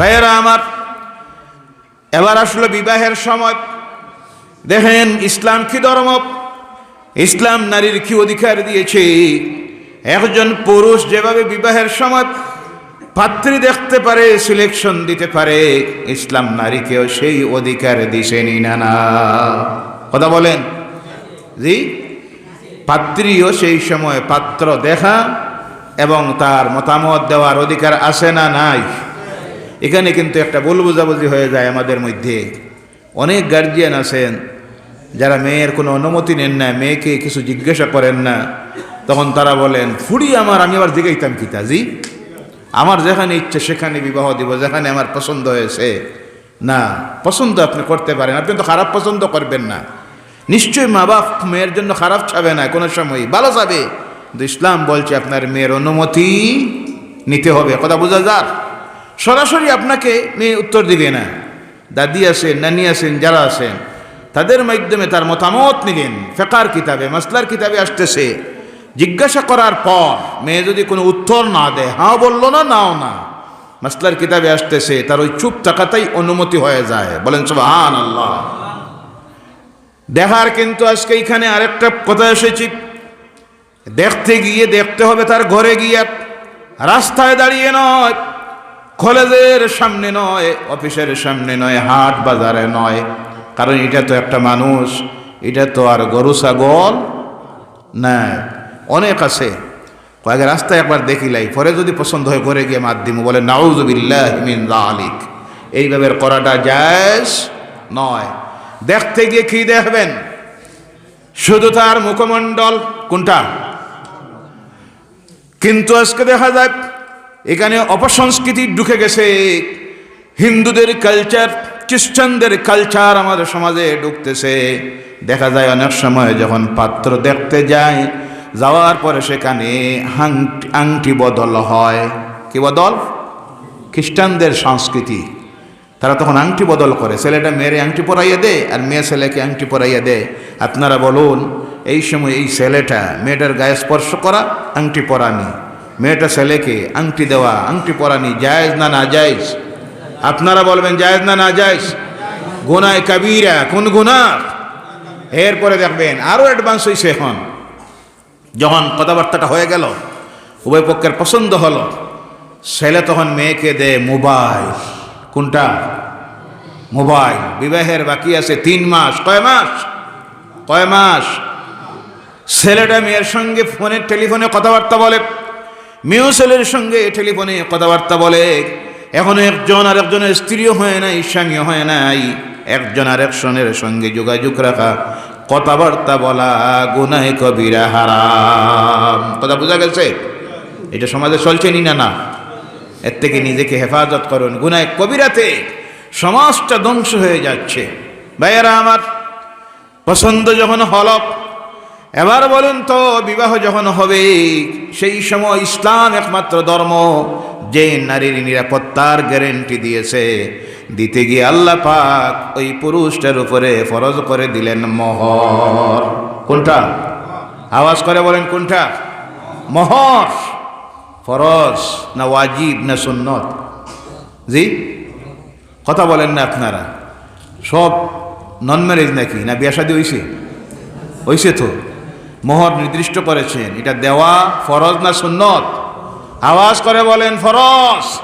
ভাইয়েরা আমার, এবার আসলো বিবাহের সময়। দেখেন ইসলাম কি ধর্ম? ইসলাম নারীর কি অধিকার দিয়েছে? একজন পুরুষ যেভাবে বিবাহের সময় পাত্রী দেখতে পারে সিলেকশন দিতে পারে, ইসলাম নারীকেও সেই অধিকার দিছেনি না না কথা বলেন। জি? পাত্রীও সেই সময় পাত্র দেখা এবং তার মতামত দেওয়ার অধিকার আছে না নাই? এখানে কিন্তু একটা ভুল বুঝাবুঝি হয়ে যায় আমাদের মধ্যে। অনেক গার্জিয়ান আছেন, যারা মেয়ের কোনো অনুমতি নেন না, মেয়েকে কিছু জিজ্ঞাসা করেন না। তখন তারা বলেন, ফুড়ি আমার, আমি আবার জিগাইতাম কি জি আমার যেখানে ইচ্ছে সেখানে বিবাহ দিব, যেখানে আমার পছন্দ হয়েছে। না, পছন্দ আপনি করতে পারেন, আপনি তো খারাপ পছন্দ করবেন না। নিশ্চয়ই মা বাপ মেয়ের জন্য খারাপ চাবে না, কোনো সময়। ভালো চাবে। কিন্তু ইসলাম বলছে, আপনার মেয়ের অনুমতি নিতে হবে। কথা বোঝা যাক? সরাসরি আপনাকে মেয়ে উত্তর দিবে না। দাদি আছেন নানি আছেন যারা আছেন তাদের মাধ্যমে তার মতামত নিলেন। ফেকার কিতাবে, মাসলার কিতাবে আসতেছে। জিজ্ঞাসা করার পর মেয়ে যদি কোনো উত্তর না দেয়, হাও বলল না, নাও না। মাসলার কিতাবে আসতেছে, তার ওই চুপ থাকাটাই অনুমতি হয়ে যায়। বলেন সব হান আল্লাহ দেখার কিন্তু আজকে এখানে আরেকটা কথা এসেছি। দেখতে গিয়ে দেখতে হবে তার ঘরে গিয়ে। রাস্তায় দাঁড়িয়ে নয়। কলেজের সামনে নয়, অফিসের সামনে নয়, হাট বাজারে নয়। কারণ এটা তো একটা মানুষ, এটা তো আর গরু, ছাগল না অনেক আছে। কয়েক রাস্তায় একবার দেখিলাই, পরে যদি পছন্দ হয় ঘরে গিয়ে মাধ্যম বলে নাউজুবিল্লাহ মিন আলিক এইভাবে করাটা জায়জ নয়। দেখতে গিয়ে কি দেখবেন? শুধু তার মুখমণ্ডল কোনটা? কিন্তু আজকে দেখা যায় এখানে অপসংস্কৃতি ঢুকে গেছে। হিন্দুদের কালচার খ্রিস্টানদের কালচার আমাদের সমাজে ঢুকতেছে। দেখা যায় অনেক সময় যখন পাত্র দেখতে যায়, যাওয়ার পরে সেখানে আংটি বদল হয়। কি বদল? খ্রিস্টানদের সংস্কৃতি। তারা তখন আংটি বদল করে। ছেলেটা মেয়েরে আংটি পরাইয়া দেয় আর মেয়ে ছেলেকে আংটি পরাইয়া দেয় আপনারা বলুন, এই সময় এই ছেলেটা, মেয়েটার গায়ে স্পর্শ করা, আংটি পরানি। মেয়েটা ছেলেকে আংটি দেওয়া, আংটি পরানি, জায়েজ না না জায়েজ? আপনারা বলবেন, জায়েজ না না জায়েজ? গুনায় কাবিরা, কোন গুণা এরপরে দেখবেন আরও অ্যাডভান্স হয়েছে এখন। যখন কথাবার্তাটা হয়ে গেল, উভয় পক্ষের পছন্দ হলো, ছেলে তখন মেয়েকে দে মোবাইল। কোনটা? মোবাইল। বিবাহের বাকি আছে তিন মাস। কয় মাস? কয় মাস? ছেলেটা মেয়ের সঙ্গে ফোনে, টেলিফোনে কথাবার্তা বলে মেয়েও ছেলের সঙ্গে টেলিফোনে কথাবার্তা বলে। এখন একজন আর একজনের স্ত্রীও হয় নাই, স্বামীও হয় নাই। একজন আর একজনের সঙ্গে যোগাযোগ রাখা, কথাবার্তা বলা গুনায় কবিরা হারাম। কথা বোঝা গেছে? এটা সমাজে চলছে নি না না? এর থেকে নিজেকে হেফাজত করুন। গুনায় কবিরাতে সমাজটা ধ্বংস হয়ে যাচ্ছে। ভাইয়েরা আমার, পছন্দ যখন হল এবার বলুন তো, বিবাহ যখন হবে, সেই সময় ইসলাম একমাত্র ধর্ম, যে নারীর নিরাপত্তার গ্যারেন্টি দিয়েছে। দিতে গিয়ে আল্লাহ পাক ওই পুরুষটার উপরে ফরজ করে দিলেন মহর। কোনটা? আওয়াজ করে বলেন কোনটা? মহর। ফরজ না ওয়াজিব না সুন্নত? জি? কথা বলেন না আপনারা। সব নন ম্যারেজ নাকি? না বিয়া শাদী হয়েছে হয়েছে তো? মোহর নির্দিষ্ট করেছেন। এটা দেওয়া ফরজ না সুন্নত? আওয়াজ করে বলেন, ফরজ।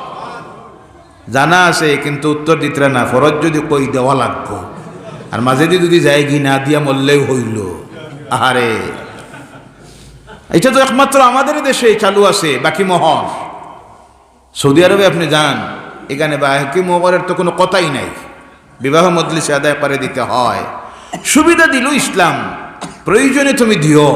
জানা আছে, কিন্তু উত্তর দিতে না। ফরজ যদি কই দেওয়া লাগবো। আর মাঝে যদি যাই গি না দিয়া মরলেও হইল। আহারে। এটা তো একমাত্র আমাদের দেশে চালু আছে, বাকি মহর। সৌদি আরবে আপনি যান, এখানে বাকি মোহরের তো কোনো কথাই নাই। বিবাহ মজলিসে আদায় করে দিতে হয়। সুবিধা দিল ইসলাম। প্রয়োজনে তুমি দিও।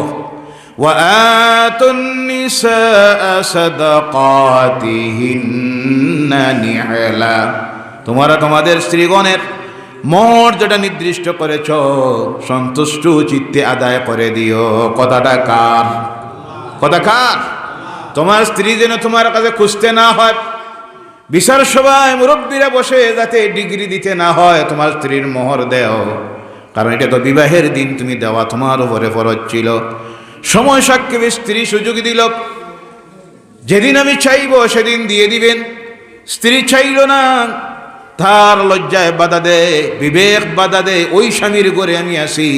তোমরা তোমাদের স্ত্রীগণের মর যেটা নির্দিষ্ট করেছ, সন্তুষ্ট চিত্তে আদায় করে দিও। কথাটা কার? কথা কার? তোমার স্ত্রী যেন তোমার কাছে খুঁজতে না হয় বিচার সভায় মুরব্বীরা বসে যাতে ডিগ্রি দিতে না হয়, তোমার স্ত্রীর মোহর দেও। কারণ এটা তো বিবাহের দিন, তুমি দেওয়া তোমার উপরে ফরজ ছিল। সময় সাক্ষেপে স্ত্রী সুযোগ দিল। যেদিন আমি চাইব সেদিন দিয়ে দিবেন। স্ত্রী চাইল না, তার লজ্জায় বাধা দে, বিবেক বাধা দে, ওই স্বামীর করে আমি আসি।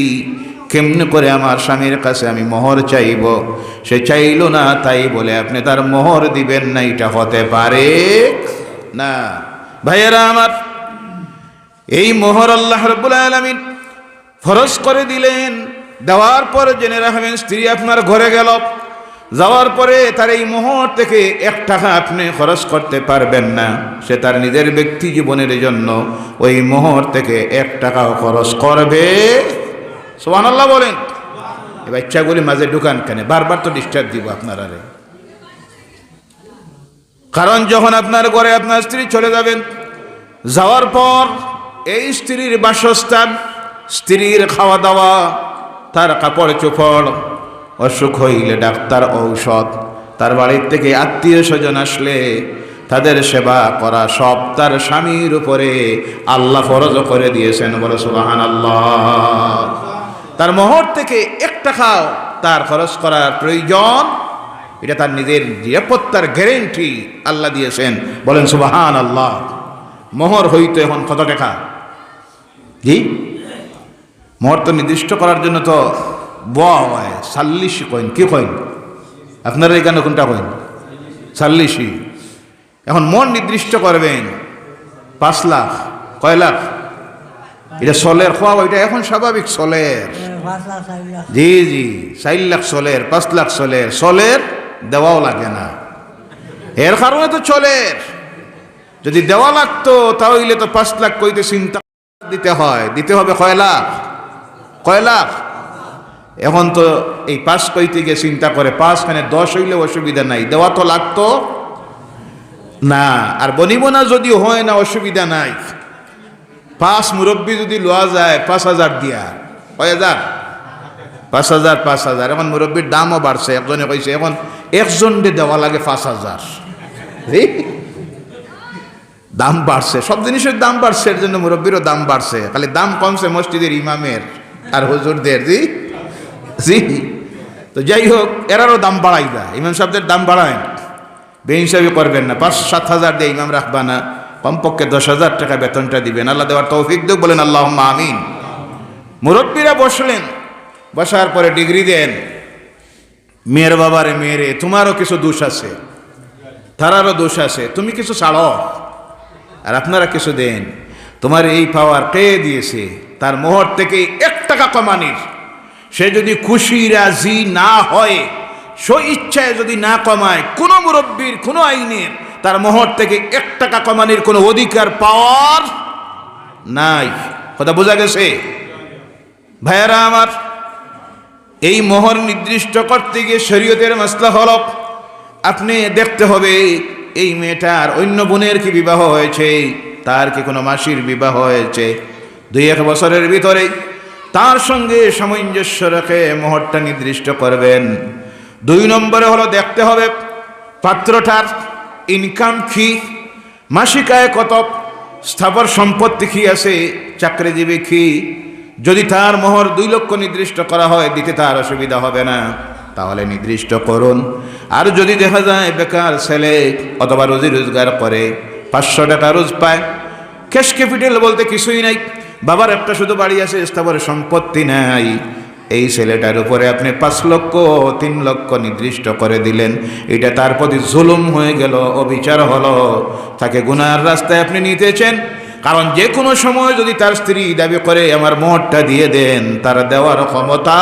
কেমনে করে আমার স্বামীর কাছে আমি মোহর চাইব? সে চাইল না, তাই বলে আপনি তার মোহর দিবেন না, এটা হতে পারে না। ভাইয়েরা আমার, এই মোহর আল্লাহ রব্বুল আলমিন ফরজ করে দিলেন। দেওয়ার পর জেনে রাখবেন স্ত্রী আপনার ঘরে গেল। যাওয়ার পরে তার এই মোহর থেকে এক টাকা আপনি খরচ করতে পারবেন না। সে তার নিজের ব্যক্তি জীবনের জন্য ওই মোহর থেকে এক টাকাও খরচ করবে। সোহান আল্লাহ বলেন। এই বাচ্চাগুলি মাঝে ঢুকান কেনে? বারবার তো ডিস্টার্ব দিব আপনারা রে কারণ যখন আপনার ঘরে আপনার স্ত্রী চলে যাবেন, যাওয়ার পর এই স্ত্রীর বাসস্থান স্ত্রীর খাওয়া দাওয়া তার কাপড় চোপড় অসুখ হইলে ডাক্তার ঔষধ, তার বাড়ির থেকে আত্মীয় স্বজন আসলে তাদের সেবা করা সব তার স্বামীর উপরে আল্লাহ ফরজ করে দিয়েছেন। বলে সুবাহান আল্লাহ তার মোহর থেকে একটা টাকাও তার খরচ করার প্রয়োজন এটা তার নিজের নিরাপত্তার গ্যারেন্টি আল্লাহ দিয়েছেন। বলেন সুবাহান আল্লাহ মোহর হইতো এখন কত টাকা? জি? মোহর তো নির্দিষ্ট করার জন্য তো বয়া সাল্লিশি কইন কি কইন আপনারা এখানে কোনটা কইন সাল্লিশি এখন মন নির্দিষ্ট করবেন। পাঁচ লাখ। কয় লাখ? এটা সলের খোয়া এটা এখন স্বাভাবিক সলের। জি জি। চার লাখ সলের, পাঁচ লাখ সলের। সলের দেওয়াও লাগে না। এর কারণে তো চলের। যদি দেওয়া লাগতো, তাহলে তো পাঁচ লাখ কইতে চিন্তা দিতে হয়। দিতে হবে কয় লাখ? কয় লাখ? এখন তো এই পাঁচ কইতে গিয়ে চিন্তা করে পাঁচ খানে দশ হইলে অসুবিধা নাই, দেওয়া তো লাগতো? না, আর বনিব না যদি হয় না, অসুবিধা নাই। পাঁচ মুরব্বী যদি লওয়া যায়, পাঁচ হাজার দিয়া। কয় হাজার? পাঁচ হাজার পাঁচ হাজার। এখন মুরব্বীর দামও বাড়ছে, একজনে কইছে, এখন একজন দেওয়া লাগে পাঁচ হাজার? দাম বাড়ছে, সব জিনিসের দাম বাড়ছে, এর জন্য মুরব্বীরও দাম বাড়ছে। খালি দাম কমছে মসজিদের ইমামের। আর হুজুরদের জি? জি। তো যাই হোক, এরারও দাম বাড়াই না ইমাম সাহেবদের দাম বাড়ায়। বে হিসাবে করবেন না। পাঁচ, সাত হাজার দিয়ে ইমাম রাখবা না। কমপক্ষে দশ হাজার টাকা বেতনটা দিবেন। আল্লাহ দেওয়ার তৌফিক দেব বলেন আল্লাহ আমিন। মুরব্বীরা বসলেন। বসার পরে ডিগ্রি দেন। মেয়ের বাবারে মেয়েরে, তোমারও কিছু দোষ আছে। তারারও দোষ আছে। তুমি কিছু ছাড়ো। আর আপনারা কিছু দেন। তোমার এই পাওয়ার কে দিয়েছে? তার মোহর থেকে এক টাকা কমানির। সে যদি খুশি, রাজি না হয়, স্ব ইচ্ছায় যদি না কমায়, কোনো মুরব্বীর, কোনো আইনের, তার মোহর থেকে এক টাকা কমানির কোনো অধিকার পাওয়ার নাই। কথা বোঝা গেছে? ভাইয়ারা আমার, এই মোহর নির্দিষ্ট করতে গিয়ে শরীয়তের মাসলা হল, আপনি দেখতে হবে এই মেয়েটার অন্য বোনের কি বিবাহ হয়েছে, তার কি কোনো মাসির বিবাহ হয়েছে দুই এক বছরের ভিতরে তার সঙ্গে সামঞ্জস্য রেখে মোহরটা নির্দিষ্ট করবেন। দুই নম্বরে হলো দেখতে হবে পাত্রটার ইনকাম কি, মাসিকায় কত, স্থাবর সম্পত্তি কি আছে, চাকরিজীবী কি, যদি তার মোহর দুই লক্ষ নির্দিষ্ট করা হয়, দিতে তার অসুবিধা হবে না। তাহলে নির্দিষ্ট করুন। আর যদি দেখা যায় বেকার ছেলে অথবা রোজি রোজগার করে, পাঁচশো টাকা রোজ পায় ক্যাশ ক্যাপিটাল বলতে কিছুই নাই। বাবার একটা শুধু বাড়ি আছে স্থাবর সম্পত্তি নাই। এই ছেলেটার উপরে আপনি পাঁচ লক্ষ, তিন লক্ষ নির্দিষ্ট করে দিলেন। এটা তার প্রতি জুলুম হয়ে গেল, অবিচার হলো। তাকে গুনার রাস্তায় আপনি নিতেছেন। কারণ যে কোনো সময় যদি তার স্ত্রী দাবি করে, আমার মোহরটা দিয়ে দেন, তার দেওয়ার ক্ষমতা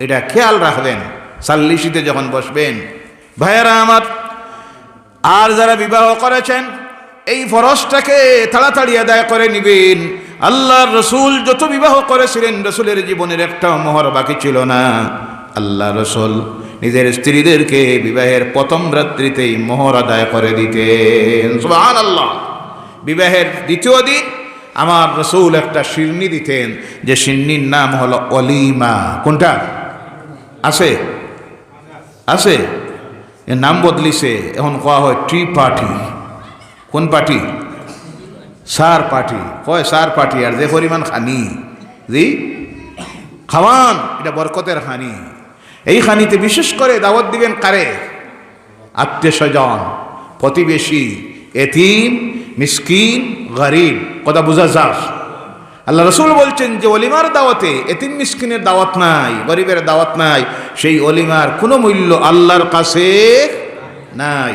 এটা খেয়াল রাখবেন। সাল্লিশিতে যখন বসবেন, ভাইয়েরা আমার, আর যারা বিবাহ করেছেন এই ফরজটাকে তাড়াতাড়ি আদায় করে নিবেন। আল্লাহর রসুল যত বিবাহ করেছিলেন, রসুলের জীবনের একটা মোহর বাকি ছিল না। আল্লাহ রসুল নিজের স্ত্রীদেরকে বিবাহের প্রথম রাত্রিতেই মোহর আদায় করে দিতেন। সুবহান আল্লাহ বিবাহের দ্বিতীয় দিন আমার রসুল একটা শিরনি দিতেন, যে শিরনির নাম হলো অলিমা। কোনটা? আছে? আছে? এর নাম বদলিছে, এখন কোয়া হয় ট্রি পার্টি কোন পার্টি? সার পার্টি। কয় সার পার্টি? আর যে পরিমাণ খানি। জি? খাওয়ান, এটা বরকতের খানি। এই খানিতে বিশেষ করে দাওয়াত দিবেন কারে? আত্মীয় স্বজন প্রতিবেশী, এতিম, মিসকিন, গরিব। কথা বোঝা যাস আল্লাহ রসুল বলছেন যে, অলিমার দাওয়াতে এতিম মিসকিনের দাওয়াত নাই, গরিবের দাওয়াত নাই। সেই অলিমার কোনো মূল্য আল্লাহর কাছে নাই।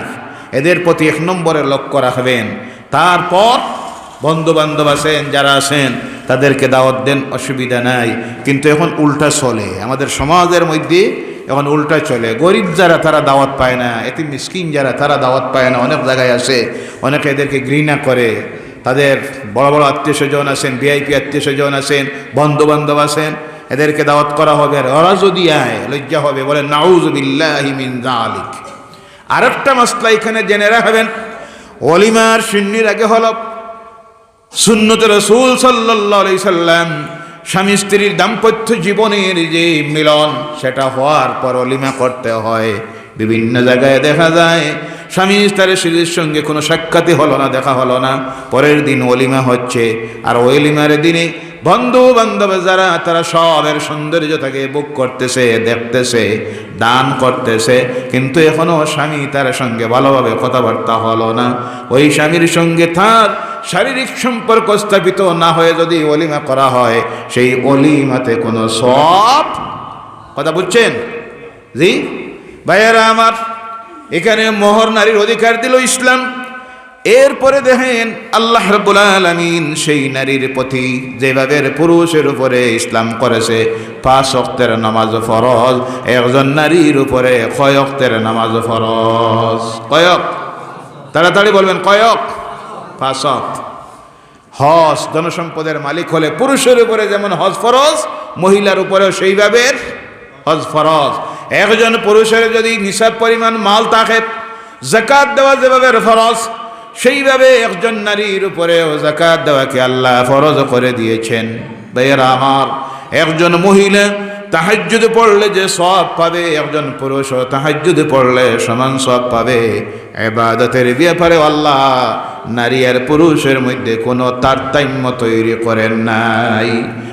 এদের প্রতি এক নম্বরে লক্ষ্য রাখবেন। তারপর বন্ধু বান্ধব আছেন, যারা আছেন, তাদেরকে দাওয়াত দেন, অসুবিধা নাই। কিন্তু এখন উল্টা চলে। আমাদের সমাজের মধ্যে এখন উল্টা চলে। গরিব যারা, তারা দাওয়াত পায় না। এতে মিসকিন যারা, তারা দাওয়াত পায় না। অনেক জায়গায় আছে। অনেকে এদেরকে ঘৃণা করে। তাদের বড় বড় আত্মীয় স্বজন আছেন ভিআইপি আত্মীয় স্বজন আছেন বন্ধু বান্ধব আছেন, এদেরকে দাওয়াত করা হবে। আর ওরা যদি আয়, লজ্জা হবে। বলে নাউজবিল্লাহি মিন জালিক আরেকটা মাসলা এখানে জেনে রাখবেন। অলিমার শূন্যের আগে হল সুন্নত রসুল সাল্লাহ সাল্লাম স্বামী স্ত্রীর দাম্পত্য জীবনের যে মিলন, সেটা হওয়ার পর অলিমা করতে হয়। বিভিন্ন জায়গায় দেখা যায়, স্বামী তার স্ত্রীর সঙ্গে কোনো সাক্ষাৎই হলো না, দেখা হলো না। পরের দিন অলিমা হচ্ছে, আর অলিমার দিনে বন্ধু বান্ধব যারা, তারা সবের সৌন্দর্য সৌন্দর্যটাকে বুক করতেছে, দেখতেছে, দান করতেছে। কিন্তু এখনও স্বামী তার সঙ্গে ভালোভাবে কথাবার্তা হলো না। ওই স্বামীর সঙ্গে তার শারীরিক সম্পর্ক স্থাপিত না হয়ে যদি অলিমা করা হয়, সেই অলিমাতে কোনো সব কথা বুঝছেন? জি? ভাইয়েরা আমার, এখানে মোহর নারীর অধিকার দিল ইসলাম। এরপরে দেখেন আল্লাহ রব্বুল আলমিন সেই নারীর প্রতি যেভাবে পুরুষের উপরে ইসলাম করেছে, পাঁচ অক্তের নামাজ ফরজ, একজন নারীর উপরে কয় কয়ক্তের নামাজ ফরজ? কয়ক তাড়াতাড়ি বলবেন কয়ক পাঁচ অক্ত হজ ধনসম্পদের মালিক হলে পুরুষের উপরে যেমন হজ ফরজ, মহিলার উপরেও সেইভাবে হজ ফরজ। একজন পুরুষের যদি নিসাব পরিমাণ মাল থাকে জাকাত দেওয়া যেভাবে ফরজ সেইভাবে একজন নারীর উপরেও জাকাত দেওয়াকে আল্লাহ ফরজ করে দিয়েছেন। ভাইয়েরা আমার, একজন মহিলা তাহাজ্জুদ পড়লে যে সব পাবে, একজন পুরুষও তাহাজ্জুদ পড়লে সমান সব পাবে। এবাদতের ব্যাপারে আল্লাহ নারী আর পুরুষের মধ্যে কোনো তারতাম্য তৈরি করেন নাই।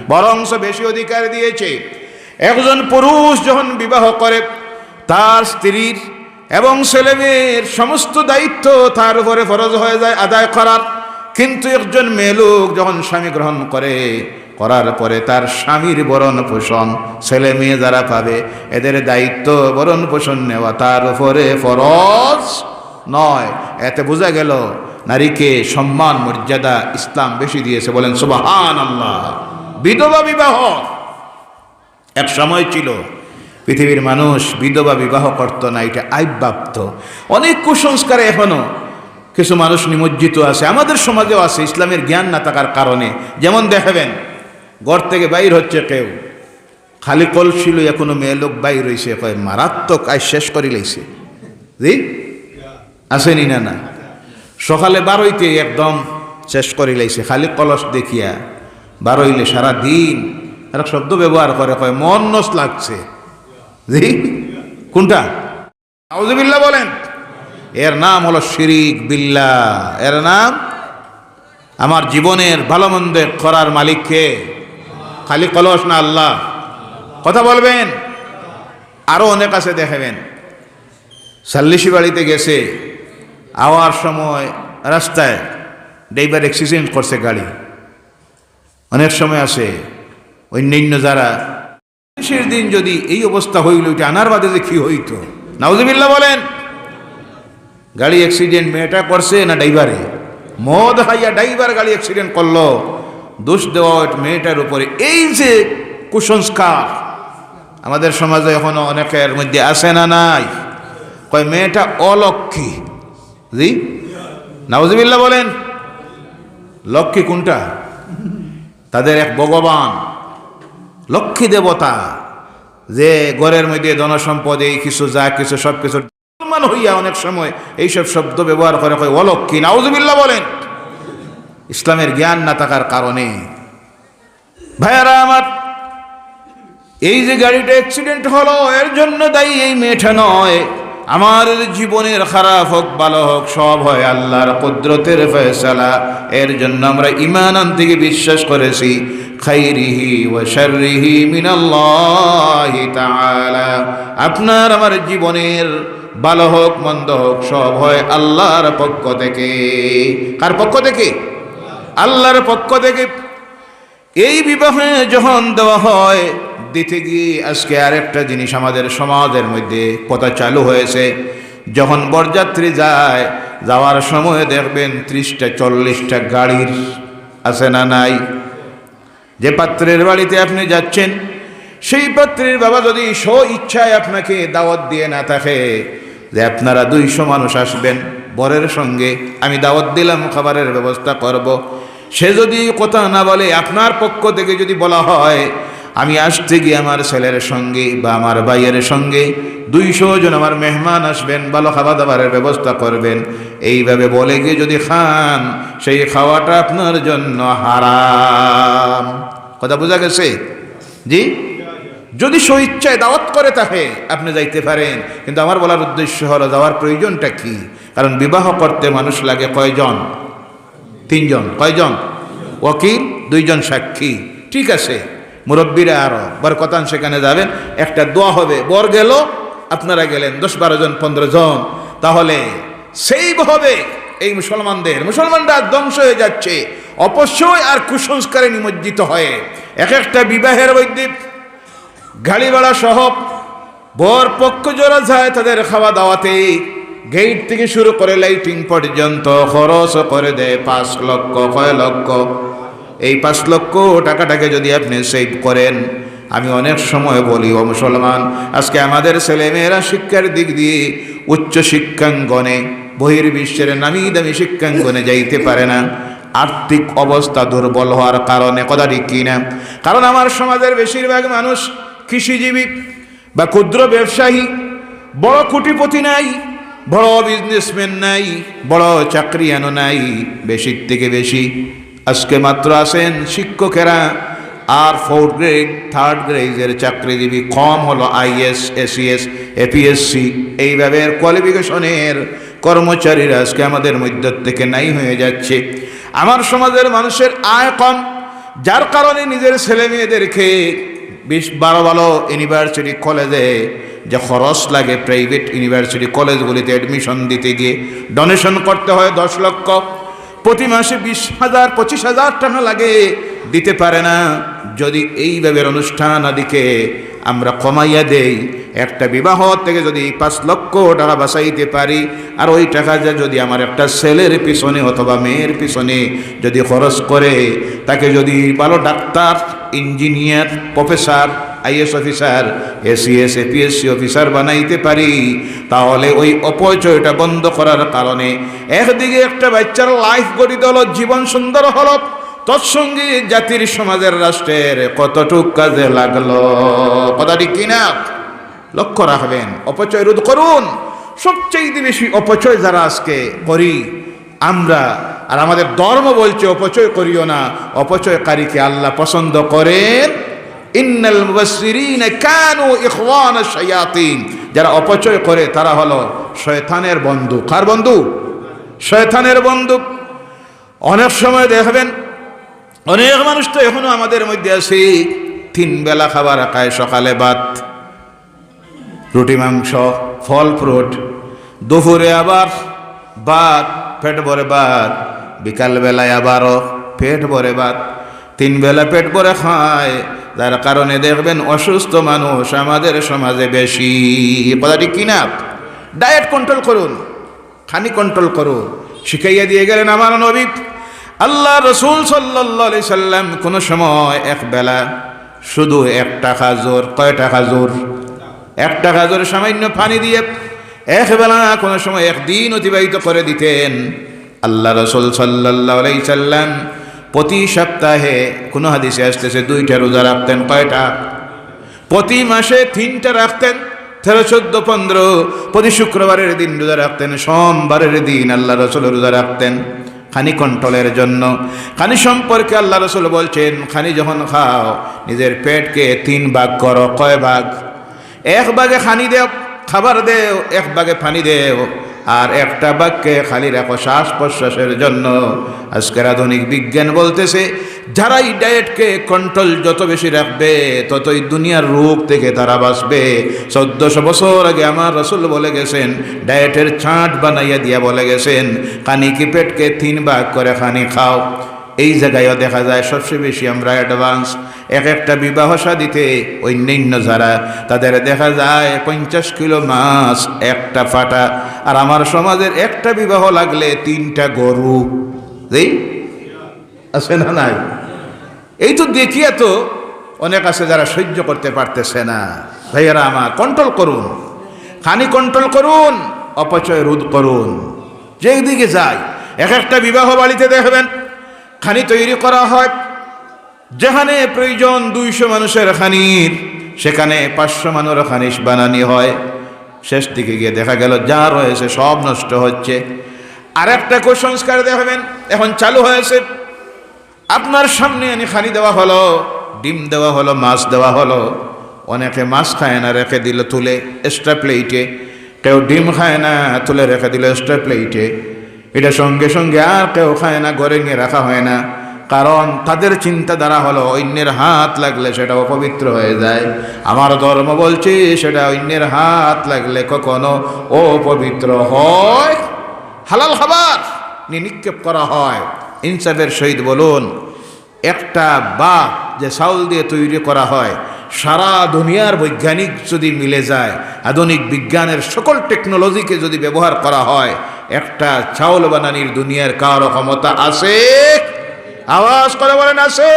বরংস বেশি অধিকার দিয়েছে। একজন পুরুষ যখন বিবাহ করে, তার স্ত্রীর এবং ছেলেমেয়ের সমস্ত দায়িত্ব তার উপরে ফরজ হয়ে যায়, আদায় করার। কিন্তু একজন মেয়ে লোক যখন স্বামী গ্রহণ করে, করার পরে তার স্বামীর বরণ পোষণ, ছেলে মেয়ে যারা পাবে, এদের দায়িত্ব বরণ পোষণ নেওয়া তার উপরে ফরজ নয়। এতে বোঝা গেল, নারীকে সম্মান, মর্যাদা, ইসলাম বেশি দিয়েছে। বলেন সুবাহান আল্লাহ বিধবা বিবাহ এক সময় ছিল। পৃথিবীর মানুষ বিধবা বিবাহ করত না, এটা আইবাপ্ত অনেক কুসংস্কারে এখনও কিছু মানুষ নিমজ্জিত আছে। আমাদের সমাজেও আছে, ইসলামের জ্ঞান না থাকার কারণে। যেমন দেখাবেন, ঘর থেকে বাইর হচ্ছে কেউ। খালি কলসিল এখনও মেয়ে লোক বাইর হয়েছে কয়, মারাত্মক আয় শেষ করে লাইছে। জি? আসেনি না না। সকালে বারোইতে একদম শেষ করে লাইছে, খালি কলস দেখিয়া বারোইলে সারা দিন একটা শব্দ ব্যবহার করে, কয়, মন লাগছে। জি? কোনটা? আউজুবিল্লাহ বলেন। এর নাম হলো শিরিক বিল্লা এর নাম? আমার জীবনের ভালো মন্দ করার মালিককে। খালি কলস না আল্লাহ। কথা বলবেন? আরও অনেক আছে দেখাবেন। সাল্লিশি বাড়িতে গেছে। আওয়ার সময় রাস্তায় ড্রাইভার অ্যাক্সিডেন্ট করছে গাড়ি। অনেক সময় আছে। অন্যান্য যারা শেষ দিন যদি এই অবস্থা হইল ওইটা আনার বাদে যে কি হইতো? নাউজুবিল্লাহ বলেন, গাড়ি অ্যাক্সিডেন্ট মেয়েটা করছে না ড্রাইভারে? মদ হাইয়া ড্রাইভার গাড়ি অ্যাক্সিডেন্ট করল, দোষ দেওয়া মেয়েটার উপরে। এই যে কুসংস্কার, আমাদের সমাজে এখনও অনেকের মধ্যে আছে না নাই? কয়, মেয়েটা অলক্ষী জি? নাউজুবিল্লাহ বলেন, লক্ষ্মী কোনটা? তাদের এক ভগবান। লক্ষ্মী দেবতা, যে ঘরের মধ্যে ধনসম্পদ, এই কিছু যা কিছু সব কিছু মুসলমান হইয়া অনেক সময় এইসব শব্দ ব্যবহার করে কয় অলক্ষী নাউজুবিল্লাহ বলেন। ইসলামের জ্ঞান না থাকার কারণে। ভাইয়ারা আমার, এই যে গাড়িটা অ্যাক্সিডেন্ট হলো, এর জন্য দায়ী এই মেয়েটা নয়। আমার জীবনের খারাপ হোক, ভালো হোক, সব হয় আল্লাহর কুদরতের ফয়সালা। এর জন্য আমরা ইমান থেকে বিশ্বাস করেছি। খাইরিহি ওয়া শাররিহি মিনাল্লাহি তাআলা। আপনার আমার জীবনের ভালো হোক, মন্দ হোক, সব হয় আল্লাহর পক্ষ থেকে। কার পক্ষ থেকে? আল্লাহর পক্ষ থেকে। এই বিবাহে যখন দেওয়া হয়, দিতে গিয়ে আজকে আরেকটা জিনিস আমাদের সমাজের মধ্যে কথা চালু হয়েছে। যখন বরযাত্রী যায়, যাওয়ার সময় দেখবেন ত্রিশটা, চল্লিশটা গাড়ির আছে না নাই? যে পাত্রের বাড়িতে আপনি যাচ্ছেন, সেই পাত্রের বাবা যদি স্ব ইচ্ছায় আপনাকে দাওয়াত দিয়ে না থাকে, যে আপনারা দুইশো মানুষ আসবেন, বরের সঙ্গে আমি দাওয়াত দিলাম, খাবারের ব্যবস্থা করব। সে যদি কথা না বলে, আপনার পক্ষ থেকে যদি বলা হয়, আমি আসতে গিয়ে আমার ছেলের সঙ্গে বা আমার ভাইয়ের সঙ্গে দুইশো জন আমার মেহমান আসবেন, ভালো খাওয়া দাবারের ব্যবস্থা করবেন এইভাবে বলে গিয়ে যদি খান, সেই খাওয়াটা আপনার জন্য হারাম কথা বোঝা গেছে? জি? যদি স্বইচ্ছায় দাওয়াত করে তাকে আপনি যাইতে পারেন। কিন্তু আমার বলার উদ্দেশ্য হলো, যাওয়ার প্রয়োজনটা কি? কারণ বিবাহ করতে মানুষ লাগে কয়জন? তিনজন। কয়জন? ওকিল, দুইজন সাক্ষী। ঠিক আছে, মুরব্বীরা আরও। বরকতান সেখানে যাবেন। একটা দোয়া হবে, বর গেল, আপনারা গেলেন দশ বারো জন, পনেরো জন। তাহলে সেইভাবে এই মুসলমানদের। মুসলমানরা ধ্বংস হয়ে যাচ্ছে। অবশ্যই আর কুসংস্কারে নিমজ্জিত হয়ে। এক একটা বিবাহের মধ্যে গাড়ি ভাড়া সহ বর পক্ষ জোড়া যায় তাদের খাওয়া দাওয়াতে। গেট থেকে শুরু করে লাইটিং পর্যন্ত খরচ করে দেয় পাঁচ লক্ষ কয় লক্ষ। এই পাঁচ লক্ষ টাকাটাকে যদি আপনি সেভ করেন, আমি অনেক সময় বলি, ও মুসলমান, আজকে আমাদের ছেলেমেয়েরা শিক্ষার দিক দিয়ে উচ্চ শিক্ষাঙ্গনে, বহির্বিশ্বের নামি দামি শিক্ষাঙ্গনে যাইতে পারে না। আর্থিক অবস্থা দুর্বল হওয়ার কারণে, কথা ঠিক কিনা? কারণ আমার সমাজের বেশিরভাগ মানুষ কৃষিজীবী বা ক্ষুদ্র ব্যবসায়ী, বড় কোটিপতি নাই, বড় বিজনেসম্যান নাই, বড় চাকরিয়ানো নাই, বেশির থেকে বেশি। আজকে মাত্র আছেন শিক্ষকেরা, আর ফোর্থ গ্রেড থার্ড গ্রেডের চাকরিজীবী, কম হলো আইএস এসিএস এপিএসসি এইভাবে কোয়ালিফিকেশনের কর্মচারীরা আজকে আমাদের মধ্য থেকে নাই হয়ে যাচ্ছে। আমার সমাজের মানুষের আয় কম, যার কারণে নিজের ছেলে মেয়েদেরকে বিশ বারো ভালো ইউনিভার্সিটি কলেজে যে খরচ লাগে প্রাইভেট ইউনিভার্সিটি কলেজগুলিতে অ্যাডমিশন দিতে গিয়ে ডোনেশন করতে হয় দশ লক্ষ, প্রতি মাসে বিশ হাজার, পঁচিশ হাজার টাকা লাগে, দিতে পারে না। যদি এইভাবে অনুষ্ঠান আদিকে আমরা কমাইয়া দেই। একটা বিবাহ থেকে যদি পাঁচ লক্ষ টাকা বাঁচাইতে পারি, আর ওই টাকাটা যদি আমার একটা ছেলের পিছনে অথবা মেয়ের পিছনে যদি খরচ করে, তাকে যদি ভালো doctor, engineer, professor IAS officer ACS APSC officer বানাইতে পারি, তাহলে ওই অপচয়টা বন্ধ করার কারণে একদিকে একটা বাচ্চার লাইফ গঠিত হলো, জীবন সুন্দর হলো তৎসঙ্গে জাতির সমাজের রাষ্ট্রের কতটুক কাজে লাগল? কথাটি কিনা? লক্ষ্য রাখবেন, অপচয় রোধ করুন। সবচেয়ে বেশি অপচয় যারা আজকে করি আমরা, আর আমাদের ধর্ম বলছে অপচয় করিও না, অপচয়কারীকে আল্লাহ পছন্দ করেন। ইন্নাল মুবাসসিরিন কানু ইখওয়ান শায়াতিন। যারা অপচয় করে, তারা হলো শয়তানের বন্ধু কার বন্ধু শয়তানের বন্ধু অনেক সময় দেখবেন অনেক মানুষ তো এখনও আমাদের মধ্যে আছে, তিন বেলা খাবার খায় সকালে ভাত, রুটি, মাংস, ফল, ফ্রুট। দুপুরে আবার ভাত, পেট ভরে ভাত বিকালবেলায় আবারও পেট ভরে ভাত। তিন বেলা পেট ভরে খায়, যার কারণে দেখবেন অসুস্থ মানুষ আমাদের সমাজে বেশি। কথাটি কিনা? ডায়েট কন্ট্রোল করুন, খানি কন্ট্রোল করুন। শিখাইয়া দিয়ে গেলেন আমার নবী আল্লাহ রসুল সাল্লি সাল্লাম কোনো সময় এক বেলা শুধু একটা খাজোর কয়টা খাজোর একটা খাজোর সামান্য পানি দিয়ে এক বেলা কোনো সময় একদিন অতিবাহিত করে দিতেন। আল্লাহ রসুল সাল্লাহ সাল্লাম প্রতি সপ্তাহে, কোনো হাদিসে আসতেছে, দুইটা রোজা রাখতেন, কয়টা? প্রতি মাসে তিনটা রাখতেন, তেরো, চোদ্দ, পনেরো। প্রতি শুক্রবারের দিন রোজা রাখতেন, সোমবারের দিন আল্লাহ রসুল রোজা রাখতেন। খানি কন্ট্রোলের জন্য। খানি সম্পর্কে আল্লাহ রসুল বলছেন, খানি যখন খাও, নিজের পেটকে তিন ভাগ করো, কয় ভাগ? এক ভাগে খানি দেও, খাবার দেও, এক বাগে পানি দেও, আর একটা বাক্যে খালি রাখো শ্বাস প্রশ্বাসের জন্য। আজকের আধুনিক বিজ্ঞান বলতেছে যারা এই ডায়েটকে কন্ট্রোল যত বেশি রাখবে, ততই দুনিয়ার রোগ থেকে তারা বাঁচবে। চোদ্দশো বছর আগে আমার রসুল বলে গেছেন, ডায়েটের ছাঁট বানাইয়া দিয়া বলে গেছেন কানি কি পেটকে তিন ভাগ করে খানি খাও? এই জায়গায়ও দেখা যায় সবচেয়ে বেশি আমরা অ্যাডভান্স এক একটা বিবাহ সাদিতে অন্যান্য যারা, তাদের দেখা যায় পঞ্চাশ কিলো মাছ, একটা ফাটা, আর আমার সমাজের একটা বিবাহ লাগলে তিনটা গরু। এই আছে না নাই? এই তো দেখিয়া তো অনেক আছে যারা সহ্য করতে পারতেছে না। ভাইয়ারা, আমার কন্ট্রোল করুন। খানি কন্ট্রোল করুন, অপচয় রোধ করুন। যেদিকে যায় এক একটা বিবাহ বাড়িতে দেখবেন, খানি তৈরি করা হয়। যেখানে প্রয়োজন দুইশো মানুষের খানির, সেখানে পাঁচশো মানুষের খানিস বানানি হয়। শেষ দিকে গিয়ে দেখা গেল, যা রয়েছে সব নষ্ট হচ্ছে। আর একটা কুসংস্কার দেখবেন, এখন চালু হয়েছে। আপনার সামনে এনে খানি দেওয়া হলো, ডিম দেওয়া হলো, মাছ দেওয়া হলো। অনেকে মাছ খায় না, রেখে দিল তুলে এক্সট্রা প্লেটে কেউ ডিম খায় না, তুলে রেখে দিল এক্সট্রা প্লেটে এটা সঙ্গে সঙ্গে আর কেউ খায় না ঘরে নিয়ে রাখা হয় না। কারণ তাদের চিন্তাধারা হলো, অন্যের হাত লাগলে সেটা অপবিত্র হয়ে যায়। আমার ধর্ম বলছে, সেটা অন্যের হাত লাগলে কখনো অপবিত্র হয়। হালাল খাবার নিয়ে নিক্ষেপ করা হয়। ইনসাফের সহিত বলুন, একটা বা যে চাউল দিয়ে তৈরি করা হয়, সারা দুনিয়ার বৈজ্ঞানিক যদি মিলে যায়, আধুনিক বিজ্ঞানের সকল টেকনোলজিকে যদি ব্যবহার করা হয়, একটা চাউল বানানির দুনিয়ার কারও ক্ষমতা আছে? আওয়াজ করে বলেন, আছে।